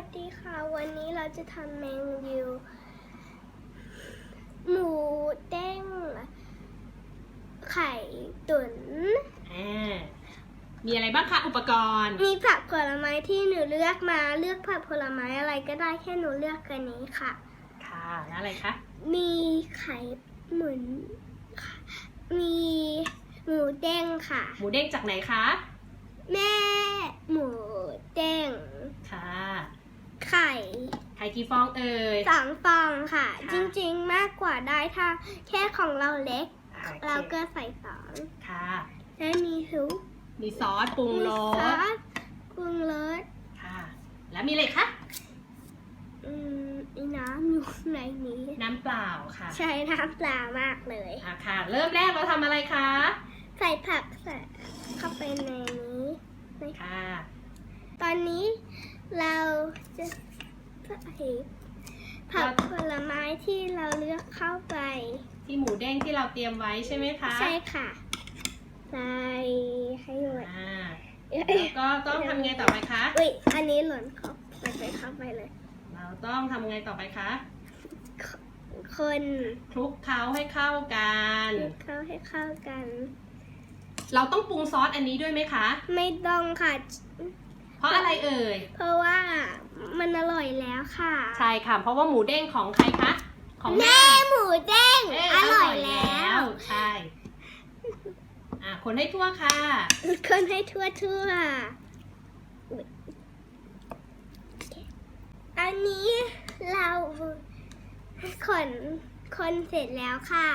วัสดีค่ะ วันนี้เราจะทำเมนูหมูเด้ง ไข่ตุ๋นอ่ามีอะไรบ้างคะอุปกรณ์ มีผักผลไม้ที่หนูเลือกมาเลือกผักผลไม้อะไรก็ได้แค่หนูเลือกกันนี้ค่ะ ค่ะแล้วอะไรคะมีไข่หมุนค่ะมีหมูเด้งค่ะ หมูเด้งจากไหนคะ แม่หมูเด้งค่ะ ไข่ไข่กี่ฟองเอ่ย สองฟองค่ะ ค่ะ จริงๆมากกว่าได้ถ้าแค่ของเราเล็ก อ่าโอเคเราก็ใส่สองค่ะ และมีซุปมีซอสปรุงรมีซอสสปรุงรสค่ะ แล้วมีอะไรคะ อืมมีน้ำอยู่ในนี้ น้ำเปล่าค่ะใช้น้ำปลามากเลย อะค่ะ เริ่มแรกเราทำอะไรคะ ใส่ผักใส่เข้าไปในนี้นะคะ ค่ะ ตอนนี้เราจะ ใส่ผักผลไม้ที่เราเลือกเข้าไป ที่หมูเด้งที่เราเตรียมไว้ใช่ไหมคะใช่ค่ะใส่ให้หมดอ่าเอ้ยแล้วก็ต้องทำไงต่อไปคะอุ้ยอันนี้หล่นเข้าไปไปเข้าไปเลย เราต้องทำไงต่อไปคะคนคลุกเคล้าให้เข้ากันคลุกเข้าให้เข้ากัน เราต้องปรุงซอสอันนี้ด้วยไหมคะ ไม่ต้องค่ะ เพราะอะไรเอ่ย เพราะว่ามันอร่อยแล้วค่ะ ใช่ค่ะ เพราะว่าหมูเด้งของใครคะ ของแม่แม่หมูเด้งเอ้ยอร่อยแล้ว ใช่ อะ คนให้ทั่วค่ะ คนให้ทั่วทั่วอุ๊ยโอเคอันนี้เราคนคนเสร็จแล้วค่ะ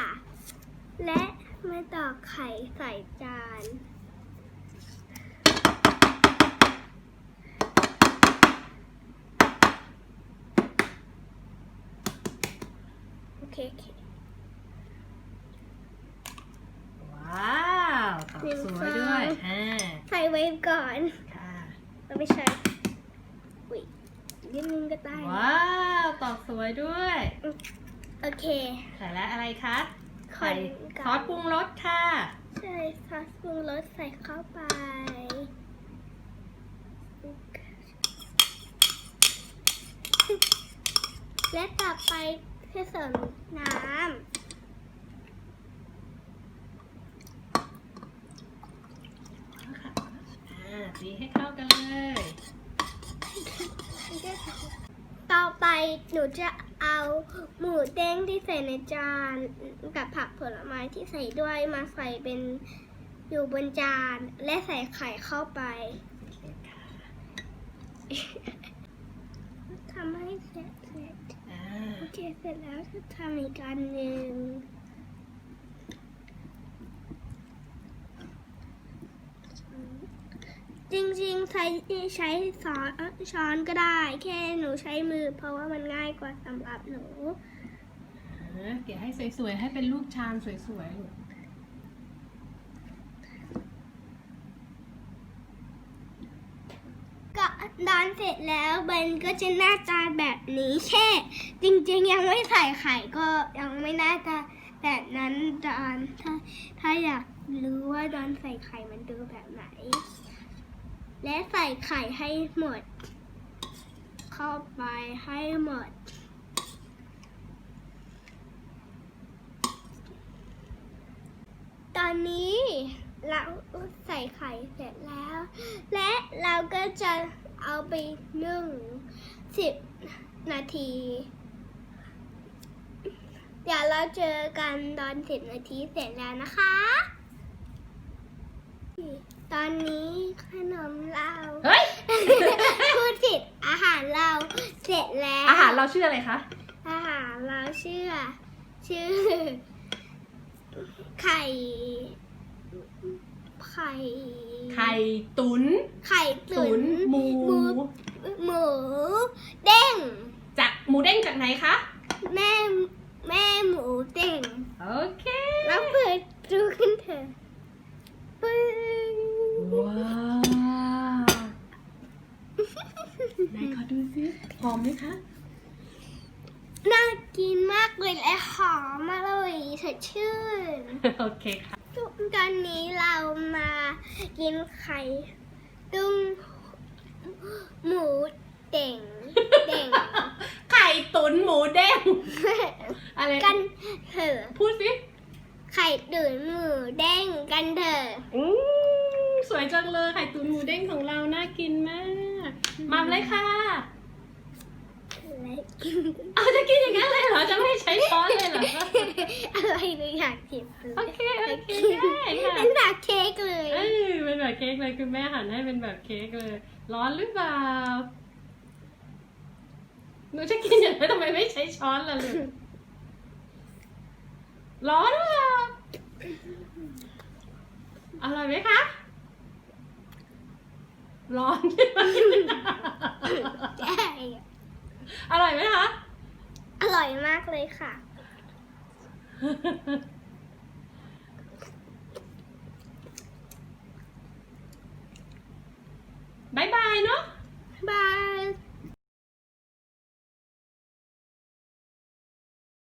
และมาตอกไข่ใส่จาน เคโอเคว้าวตอบสวยด้วยอ่าใส่ไว้ก่อนค่ะ เราไม่ใช่อุ้ยนิดนึงก็ได้ว้าวตอบสวยด้วย โอเค ใส่แล้วอะไรคะคใส่นซอสปรุงรสค่ะ ใช่ซอสปรุงรสใส่เข้าไป และต่อไป ผสมน้อ่าตีให้เข้ากันเลยำ ต่อไปหนูจะเอาหมูเด้งที่ใส่ในจานกับผักผลไม้ที่ใส่ด้วยมาใส่เป็นอยู่บนจาน และใส่ไข่เข้าไปทำให้เสร็จเสร็จอ่าโอ เสร็จแล้วจะทำอีกการหนึ่งจริงๆใช้ใช้ช้อนช้อนก็ได้ แค่หนูใช้มือ เพราะว่ามันง่ายกว่าสำหรับหนูอ่าเกี่ยวให้สวยๆ ให้เป็นรูปชามสวยๆลูก ดอนเสร็จแล้วมันก็จะหน้าตาแบบนี้แค่ จริงๆ ยังไม่ใส่ไข่ก็ยังไม่น่าจะแบบนั้นดอนถ้าถ้าอยากรู้ว่าดอนใส่ไข่มันดูแบบไหน และใส่ไข่ให้หมด เข้าไปให้หมดตอนนี้เราใส่ไข่เสร็จแล้ว และเราก็จะ เอาไปนึ่งสิบนาที เดี๋ยวเราเจอกันตอนสิบนาทีเสร็จแล้วนะคะ ตอนนี้ขนมเราเฮ้ย พูดผิดอาหารเราเสร็จแล้ว อาหารเราชื่ออะไรคะ อาหารเราชื่อ ชื่อ ไข่ ไข่ ไข่ตุ๋นไข่ตุ๋นหมูหมู หมูเด้ง จากหมูเด้งจากไหนคะ แม่แม่หมูเด้ง โอเค แล้วเปิดดูกันเถอะปึ้งว้าวไหนขอดูซิหอมไหมคะ น่ากินมากเลยและหอมอร่อยสดชื่น โอเคค่ะ ทุกตอนนี้เรามากินไข่ตุ้มหมูเต่งเต่งไข่ตุ๋นหมูเด้งอะไรกันเถอะพูดสิไข่ตุ๋นหมูเด้งกันเถอะอืมสวยจังเลยไข่ตุ๋นหมูเด้งของเราน่ากินมากมาเลยค่ะเอาจะกินอย่างนั้นเลยเหรอจะไม่ใช้ช้อนเลยเหรออะไรหนูอยากกินโอเค เค้กเลยคุณแม่หั่นให้เป็นแบบเค้กเลย ร้อนหรือเปล่าหนูจะกินอย่างไรทำไมไม่ใช้ช้อนล่ะลูกร้อนหรือเปล่าอร่อยไหมคะร้อนใช่ไหมใช่อร่อยไหมคะ อร่อยมากเลยค่ะ